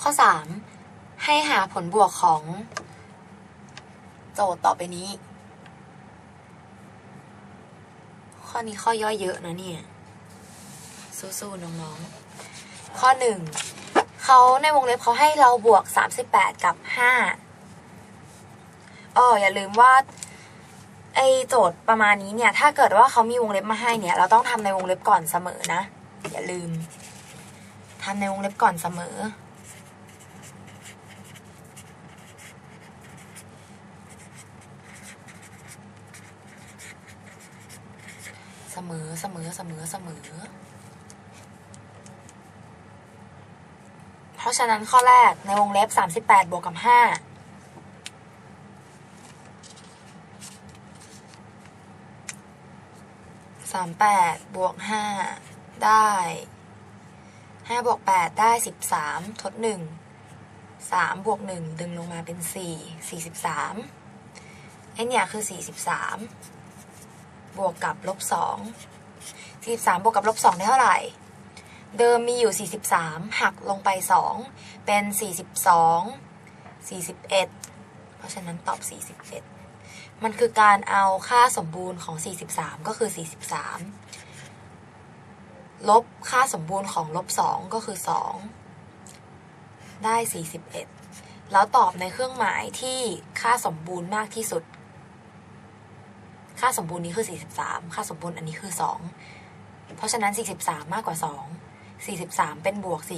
ข้อสามให้หาผลบวกของ โจทย์ต่อไปนี้ ข้อนี้ข้อย่อยเยอะนะเนี่ย สู้ๆน้องๆ ข้อหนึ่งเขาในวงเล็บเขาให้เราบวก 38 กับ 5อ๋ออย่าลืมว่าไอโจทย์ประมาณนี้เนี่ย ถ้าเกิดว่าเขามีวงเล็บมาให้เนี่ย เราต้องทำในวงเล็บก่อนเสมอนะ อย่าลืมทำในวงเล็บก่อนเสมอ มอเสมอเสมอเสมอ เพราะฉะนั้นข้อแรกในวงเล็บสามสิบแปดบวกกับห้าสามแปดบวกห้าได้ห้าบวกแปดได้สิบสามทดหนึ่งสามบวกหนึ่งดึงลงมาเป็นสี่สี่สิบสามไอเนี่ยคือสี่สิบสาม บวกกับลบ2 43บวกกับลบ2ได้เท่าไหร่ เดิมมีอยู่ 43 หักลงไป 2 เป็น 42 41 เพราะฉะนั้นตอบ 41 มันคือการเอาค่าสมบูรณ์ของ 43 ก็คือ 43 ลบค่าสมบูรณ์ของลบ 2 ก็คือ 2 ได้ 41 แล้วตอบในเครื่องหมายที่ค่าสมบูรณ์มากที่สุด ค่าสมบูรณ์นี้คือ 43 ค่าสมบูรณ์อันนี้คือ 2 เพราะฉะนั้น 43 มากกว่า 2 43 เป็นบวก4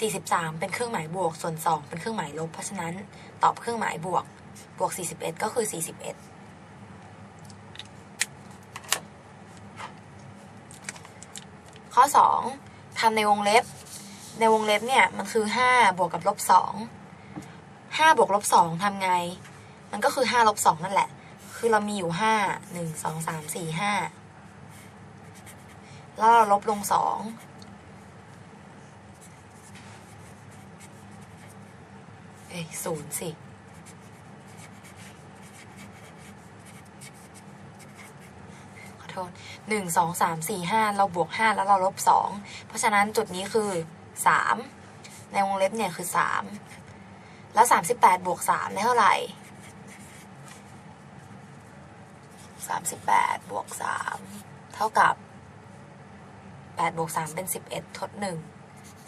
43 เป็นเครื่องหมายบวก ส่วน 2 เป็นเครื่องหมายลบ เพราะฉะนั้นตอบเครื่องหมายบวก บวก 41 ก็คือ 41ข้อ 2ทำในวงเล็บ ในวงเล็บเนี่ย มันคือ 5 บวกกับลบ2 5บวกลบ2ทำไง มันก็คือ5ลบ2นั่นแหละ คือเรามีอยู่5 1 2 3 4 5แล้วเราลบลง2เอ้ยศูนย์สิขอโทษหนึ่งสองสามสี่ห้าเราบวกห้าแล้วเราลบสองเพราะฉะนั้นจุดนี้คือสามในวงเล็บเนี่ยคือสามแล้วสามสิบแปดบวกสามได้เท่าไหร่ สิบแปดบวกสามเท่ากับแปดบวกสามเป็นสิบเอ็ดทดหนึ่ง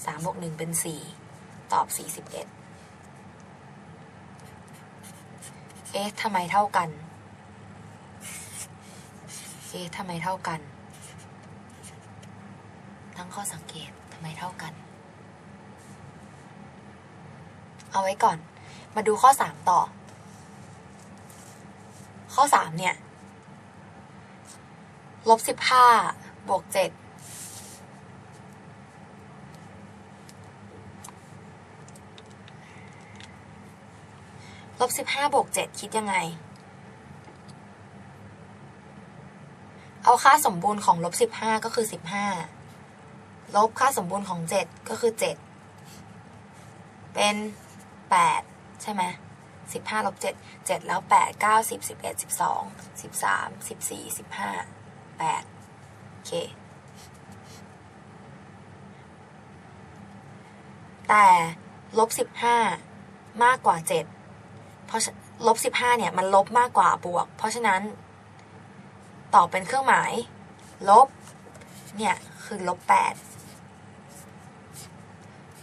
สามบวกหนึ่งเป็นสี่ตอบสี่สิบเอ็ดเอ๊ะทำไมเท่ากัน เอ๊ะทำไมเท่ากัน ตั้งข้อสังเกตทำไมเท่ากัน เอาไว้ก่อน มาดูข้อสามต่อ ข้อสามเนี่ย ลบสิบห้าบวกเจ็ดลบสิบห้าบวกเจ็ดคิดยังไง เอาค่าสมบูรณ์ของลบสิบห้าก็คือสิบห้าลบค่าสมบูรณ์ของเจ็ดก็คือเจ็ดเป็นแปดใช่ไหมสิบห้าลบเจ็ดเจ็ดแล้วแปดเก้าสิบสิบเอ็ดสิบสองสิบสามสิบสี่สิบห้า แปดโอเค แต่ลบสิบห้ามากกว่าเจ็ดเพราะลบสิบห้าเนี่ย มันลบมากกว่าบวก เพราะฉะนั้น ตอบเป็นเครื่องหมาย ลบ เนี่ย คือลบแปด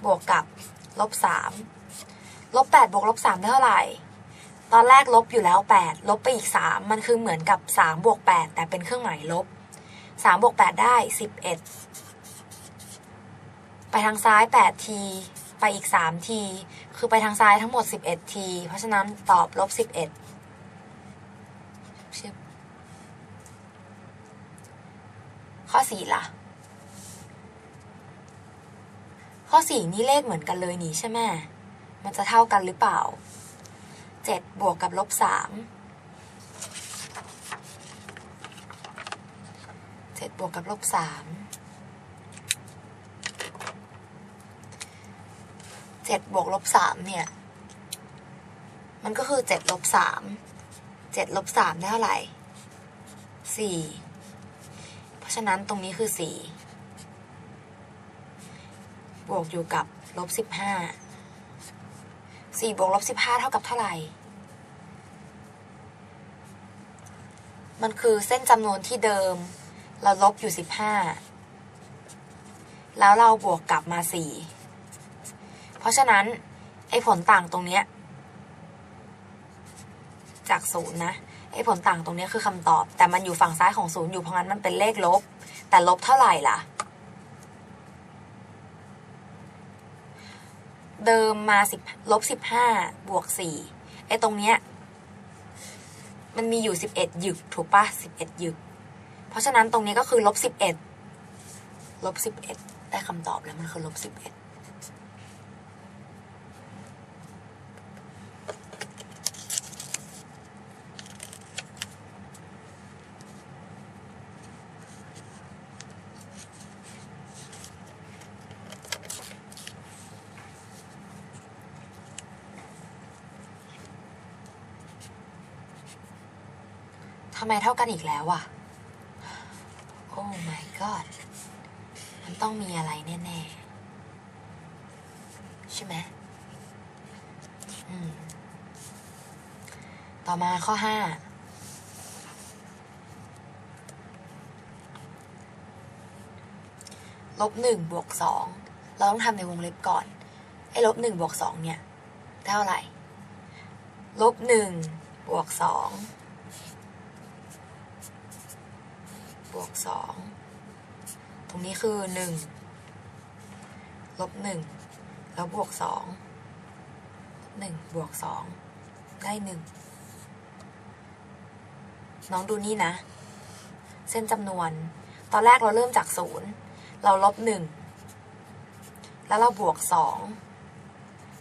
บวกกับลบสามลบแปดบวกลบสามได้เท่าไหร่ ตอนแรกลบอยู่แล้วแปดลบไปอีกสามมันคือเหมือนกับสามบวกแปดแต่เป็นเครื่องหมายลบสามบวกแปดได้สิบเอ็ดไปทางซ้ายแปดที ไปอีกสามที คือไปทางซ้ายทั้งหมด 11 ที เพราะฉะนั้นตอบลบ 11ชิบข้อ 4 ล่ะ ข้อ 4 นี่เลขเหมือนกันเลยนี่ใช่ไหมมันจะเท่ากันหรือเปล่า 7 บวกกับลบ3 7 บวกกับลบ3เจ็ดบวกลบสามเนี่ย มันก็คือเจ็ดลบสามเจ็ดลบสามได้เท่าไหร่สี่เพราะฉะนั้นตรงนี้คือสี่บวกอยู่กับลบสิ สี่บวกลบสิบห้าเท่ากับเท่าไหร่ มันคือเส้นจำนวนที่เดิม เราลบอยู่สิบห้าแล้วเราบวกกลับมาสี่เพราะฉะนั้น ไอ้ผลต่างตรงเนี้ย จากศูนย์นะ ไอ้ผลต่างตรงเนี้ยคือคำตอบ แต่มันอยู่ฝั่งซ้ายของศูนย์อยู่เพราะงั้นมันเป็นเลขลบ แต่ลบเท่าไหร่ล่ะ เดิมมาสิบลบสิบห้าบวกสี่ไอ้ตรงเนี้ยมันมีอยู่สิบเอ็ดหยึกถูกปะสิบเอ็ดหยึก เพราะฉะนั้นตรงนี้ก็คือลบสิบเอ็ดลบสิบเอ็ดได้คำตอบแล้วมันคือลบสิบเอ็ด ทำไมเท่ากันอีกแล้วอะโอ้ my god มันต้องมีอะไรแน่ ๆ ใช่ไหมอืมต่อมาข้อห้าลบหนึ่งบวกสองเราต้องทำในวงเล็บก่อน ไอ้ลบหนึ่งบวกสองเนี่ยได้เท่าไหร่ ลบหนึ่งบวกสอง บวกสองตรงนี้คือหนึ่งลบหนึ่งแล้วบวกสองหนึ่งบวกสองได้หนึ่งน้องดูนี่นะ เส้นจำนวน ตอนแรกเราเริ่มจากศูนย์เราลบหนึ่งแล้วเราบวกสอง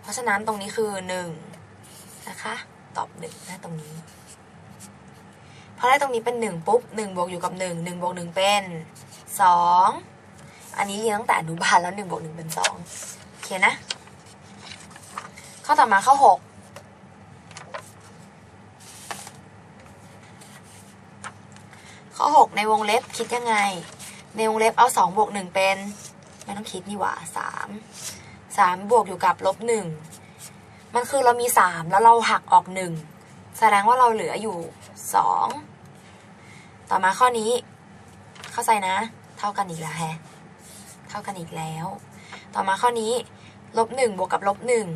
เพราะฉะนั้นตรงนี้คือหนึ่งนะคะ ตอบหนึ่งนะตรงนี้ พอได้ตรงนี้เป็นหนึ่งปุ๊บหนึ่งบวกอยู่กับหนึ่งหนึ่งบวกหนึ่งเป็นสองอันนี้เรียนตั้งแต่อนุบาลแล้วหนึ่งบวกหนึ่งเป็นสองโอเคนะ ข้อต่อมาข้อหกข้อหกในวงเล็บคิดยังไง ในวงเล็บเอาสองบวกหนึ่งเป็น ไม่ต้องคิดนี่หว่าสามสามบวกอยู่กับลบหนึ่งมันคือเรามีสามแล้วเราหักออกหนึ่งแสดงว่าเราเหลืออยู่สอง ต่อมาข้อนี้ เข้าใจนะ เท่ากันอีกแล้วแฮะเท่ากันอีกแล้ว ต่อมาข้อนี้ลบหนึ่งบวกกับลบหนึ่ง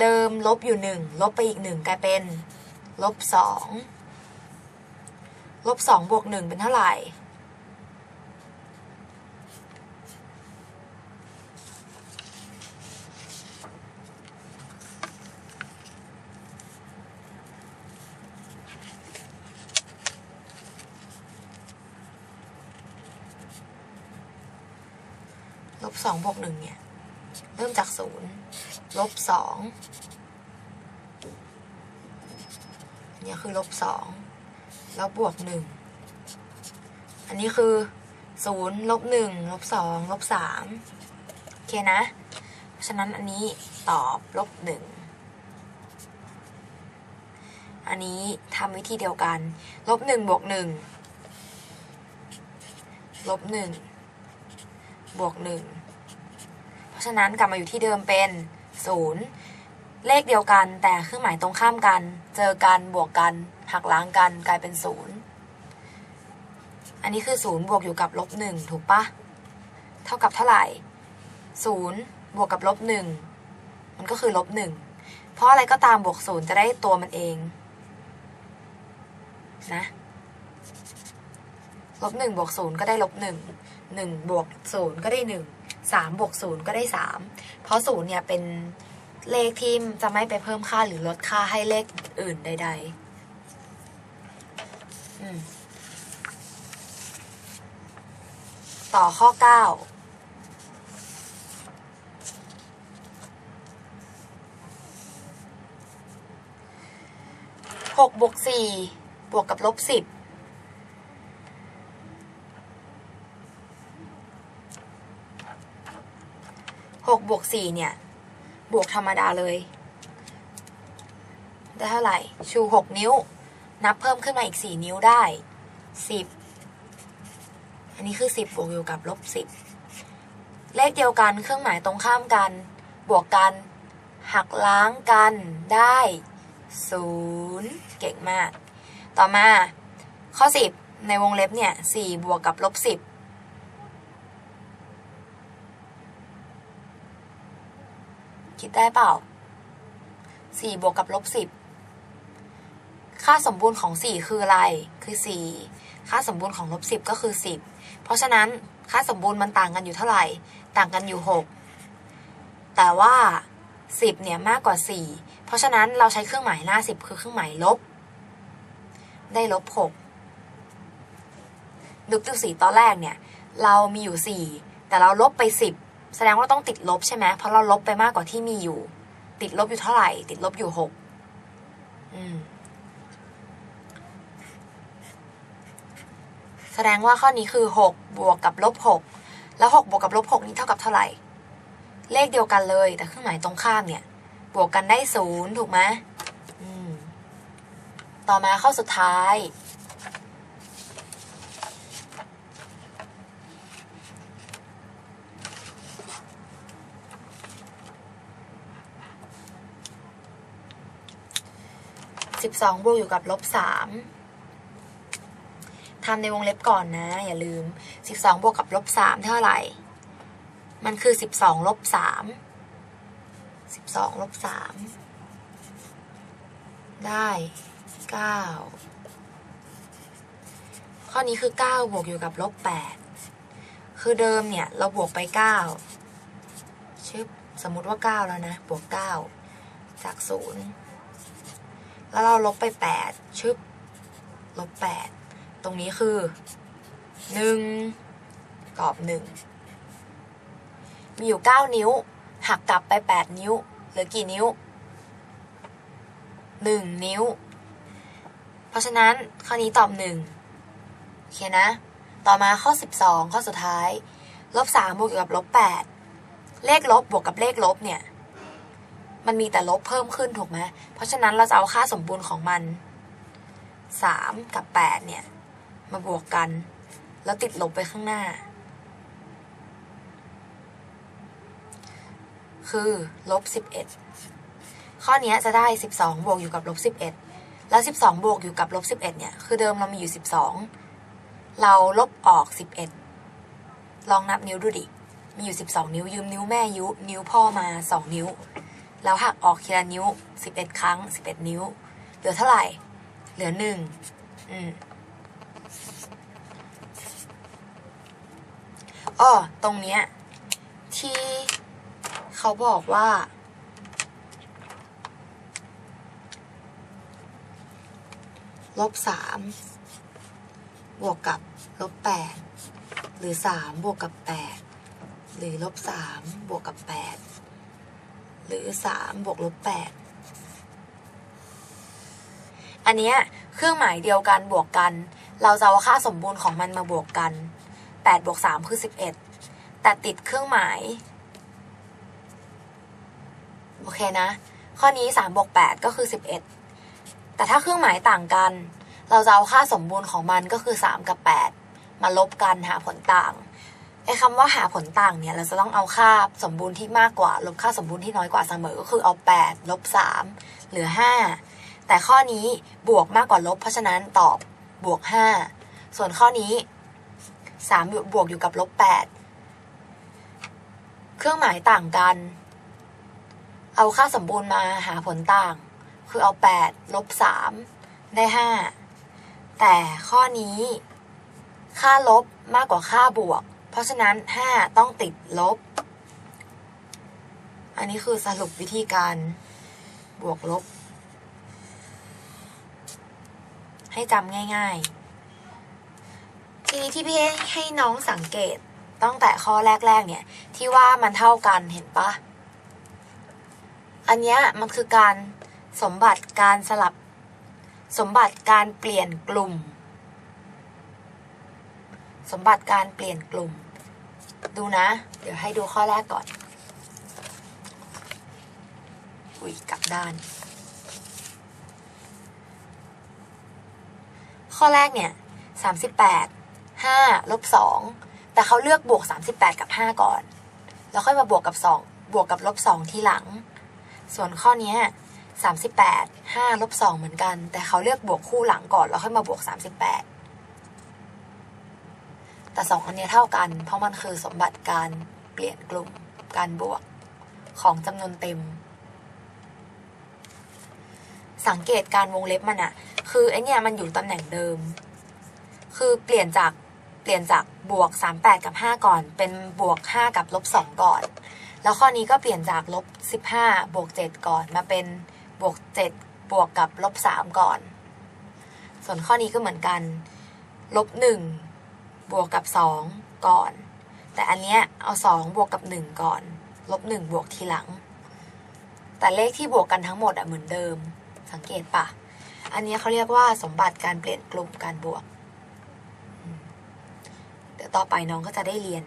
เดิมลบอยู่หนึ่งลบไปอีกหนึ่งกลายเป็นลบสองลบสองบวกหนึ่งเป็นเท่าไหร่ สองบวกหนึ่งเนี่ย เริ่มจากศูนย์ลบสองเนี่ยคือลบสองแล้วบวกหนึ่งอันนี้คือศูนย์ลบหนึ่งลบสองลบสามโอเคนะ เพราะฉะนั้นอันนี้ตอบลบหนึ่งอันนี้ทำวิธีเดียวกัน ลบหนึ่งบวกหนึ่งลบหนึ่งบวกหนึ่ง ราะฉะนั้นกลับมาอยู่ที่เดิมเป็นศูนย์เลขเดียวกัน แต่เครื่องหมายตรงข้ามกัน เจอกันบวกกัน หักล้างกันกลายเป็นศูนย์อันนี้คือศูนย์บวกอยู่กับลบหนึ่งถูกปะเท่ากับเท่าไหร่ศูนย์บวกกับลบหนึ่งมันก็คือลบหนึ่งเพราะอะไรก็ตามบวกศูนย์จะได้ตัวมันเองนะลบหนึ่งบวกศูนย์ก็ได้ลบหนึ่งหนึ่งบวกศูนย์ก็ได้หนึ่ง สามบวกศูนย์ก็ได้สามเพราะศูนย์เนี่ยเป็นเลขที่จะไม่ไปเพิ่มค่าหรือลดค่าให้เลขอื่นใดๆอืมต่อข้อเก้าหกบวกสี่บวกกับลบสิบ หกบวกสี่เนี่ย บวกธรรมดาเลย ได้เท่าไหร่ ชูหกนิ้ว นับเพิ่มขึ้นมาอีกสี่นิ้วได้สิบอันนี้คือสิบบวกอยู่กับลบสิบเลขเดียวกันเครื่องหมายตรงข้ามกัน บวกกัน หักล้างกันได้ศูนย์เก่งมาก ต่อมาข้อ 10 ในวงเล็บเนี่ย4บวกกับลบ10 คิดได้เปล่า 4 บวกกับลบ 10 ค่าสมบูรณ์ของ 4 คืออะไร คือ 4 ค่าสมบูรณ์ของลบ 10 ก็คือ 10 เพราะฉะนั้นค่าสมบูรณ์มันต่างกันอยู่เท่าไหร่ ต่างกันอยู่ 6 แต่ว่า 10 เนี่ยมากกว่า 4 เพราะฉะนั้นเราใช้เครื่องหมายหน้า 10 คือเครื่องหมายลบ ได้ลบ6นึกดูสีตอนแรกเนี่ย เรามีอยู่ 4 แต่เราลบไป 10 แสดงว่าต้องติดลบใช่ไหมเพราะเราลบไปมากกว่าที่มีอยู่ ติดลบอยู่เท่าไหร่ ติดลบอยู่6อืมแสดงว่าข้อนี้คือ6บวกกับลบ6แล้ว6บวกกับลบ6นี้เท่ากับเท่าไหร่ เลขเดียวกันเลย แต่เครื่องหมายตรงข้ามเนี่ย บวกกันได้ศูนย์ถูกไหมอืมต่อมาข้อสุดท้าย สิบสองบวกอยู่กับลบสามทำในวงเล็บก่อนนะ อย่าลืมสิบสองบวกกับลบสามเท่าไหร่ มันคือสิบสองลบสามสิบสองลบสามได้เก้าข้อนี้คือเก้าบวกอยู่กับลบแปดคือเดิมเนี่ย เราบวกไปเก้าชึบสมมติว่าเก้าแล้วนะ บวกเก้าจากศูนย์ แล้วเราลบไปแปดชึบลบแปดตรงนี้คือหนึ่งตอบหนึ่งมีอยู่เก้านิ้ว หักกลับไปแปดนิ้วเหลือกี่นิ้วหนึ่งนิ้ว เพราะฉะนั้นข้อนี้ตอบหนึ่งโอเคนะ ต่อมาข้อสิบสองข้อสุดท้าย ลบสามบวกกับลบแปดเลขลบบวกกับเลขลบเนี่ย มันมีแต่ลบเพิ่มขึ้นถูกไหมเพราะฉะนั้นเราจะเอาค่าสมบูรณ์ของมัน 3 กับ 8 เนี่ย มาบวกกัน แล้วติดลบไปข้างหน้า คือลบ 11 ข้อนี้จะได้ 12 บวกอยู่กับลบ 11 แล้ว 12 บวกอยู่กับลบ 11 เนี่ย คือเดิมเรามีอยู่ 12 เราลบออก 11 ลองนับนิ้วดูดิมีอยู่ 12 นิ้วยืมนิ้วแม่ยุ นิ้วพ่อมา 2 นิ้ว แล้วหักออกทีละนิ้ว 11 ครั้ง 11 นิ้ว เหลือเท่าไหร่ เหลือหนึ่งอืมอ้อตรงเนี้ย ที่เขาบอกว่า ลบสามบวกกับลบแปดหรือสามบวกกับแปดหรือลบสามบวกกับแปด หรือสามบวกลบแปดอันเนี้ยเครื่องหมายเดียวกันบวกกัน เราจะเอาค่าสมบูรณ์ของมันมาบวกกันแปดบวกสามคือสิบเอ็ดแต่ติดเครื่องหมาย โอเคนะ ข้อนี้สามบวกแปดก็คือสิบเอ็ดแต่ถ้าเครื่องหมายต่างกัน เราจะเอาค่าสมบูรณ์ของมันก็คือสามกับแปดมาลบกันหาผลต่าง ไอ้คำว่าหาผลต่างเนี่ย เราจะต้องเอาค่าสมบูรณ์ที่มากกว่า ลบค่าสมบูรณ์ที่น้อยกว่าเสมอ ก็คือเอา 8 ลบ 3 เหลือ 5 แต่ข้อนี้บวกมากกว่าลบ เพราะฉะนั้นตอบบวก 5 ส่วนข้อนี้3บวกอยู่กับลบ 8 เครื่องหมายต่างกัน เอาค่าสมบูรณ์มาหาผลต่าง คือเอา 8 ลบ 3 ได้ 5 แต่ข้อนี้ ค่าลบมากกว่าค่าบวก ราะฉะนั้น 5 ต้องติดลบ อันนี้คือสรุปวิธีการบวกลบ ให้จำง่าย ๆ ทีนี้ที่พี่ให้น้องสังเกตตั้งแต่ข้อแรก ๆ เนี่ย ที่ว่ามันเท่ากันเห็นปะอันเนี้ยมันคือการสมบัติการสลับ สมบัติการเปลี่ยนกลุ่ม สมบัติการเปลี่ยนกลุ่ม ดูนะ เดี๋ยวให้ดูข้อแรกก่อน อุ้ยกลับด้าน ข้อแรกเนี่ยสามสิบแปดห้าลบสองแต่เขาเลือกบวกสามสิบแปดกับห้าก่อน แล้วค่อยมาบวกกับสองบวกกับลบสองทีหลัง ส่วนข้อนี้สามสิบแปดห้าลบสองเหมือนกัน แต่เขาเลือกบวกคู่หลังก่อน แล้วค่อยมาบวกสามสิบแปด แต่สองอันเนี้ยเท่ากัน เพราะมันคือสมบัติการเปลี่ยนกลุ่มการบวกของจำนวนเต็ม สังเกตการวงเล็บมันอะคือไอเนี่ยมันอยู่ตำแหน่งเดิม คือเปลี่ยนจากเปลี่ยนจากบวก 38 กับ 5 ก่อน เป็นบวก 5 กับลบ 2 ก่อน แล้วข้อนี้ก็เปลี่ยนจากลบ 15 บวก 7 ก่อนมาเป็นบวก 7 บวกกับลบ 3 ก่อน ส่วนข้อนี้ก็เหมือนกันลบ 1 บวกกับ 2 ก่อน แต่อันเนี้ยเอา 2 บวกกับ 1 ก่อน ลบ 1 บวกทีหลัง แต่เลขที่บวกกันทั้งหมดอะเหมือนเดิม สังเกตปะ อันนี้เขาเรียกว่าสมบัติการเปลี่ยนกลุ่มการบวก เดี๋ยวต่อไปน้องก็จะได้เรียน